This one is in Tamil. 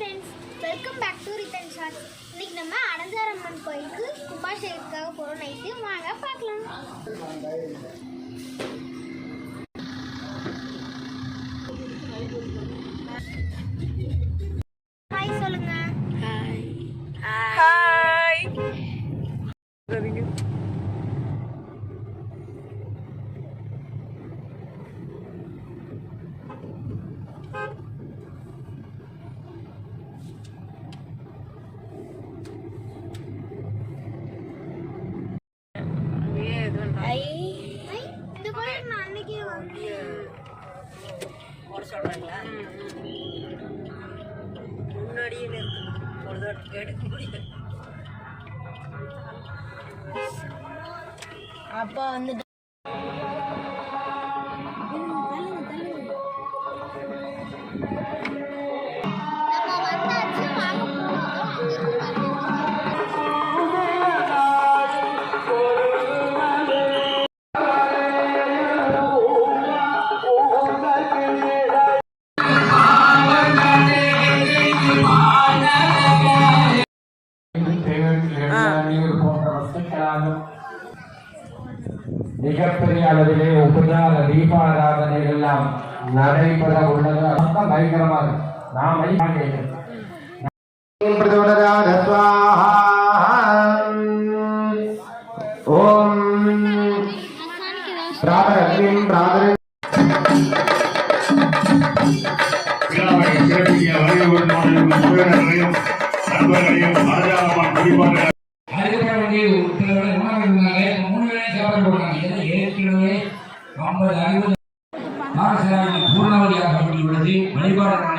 Friends welcome back to return shorts இன்னைக்கு நம்ம அனந்தாரம்மன் கோயிலுக்கு கும்பாஷேகத்துக்காக போகிறோம் நைட்டு வாங்க பார்க்கலாம். அடியில் நிறுத்தணும் ஒரு தடவை எடுக்க முடியும் அப்பா வந்து மிகப்பெரிய அளவிலே உபஜால தீபாராதனை எல்லாம் நடைபெற உள்ளது பயங்கரமாக நாம் ஓம். பிராதரக்னிம் பிராதர சிறப்பிக்க வருகிறவர்களையும் நண்பர்களையும் குறிப்பாக அதுக்கப்புறம் வந்து சில உணவு மூணு சாப்பாடு போடுறாங்க ஏற்கனவே ஐம்பது அறுபது உள்ளது வழிபாடு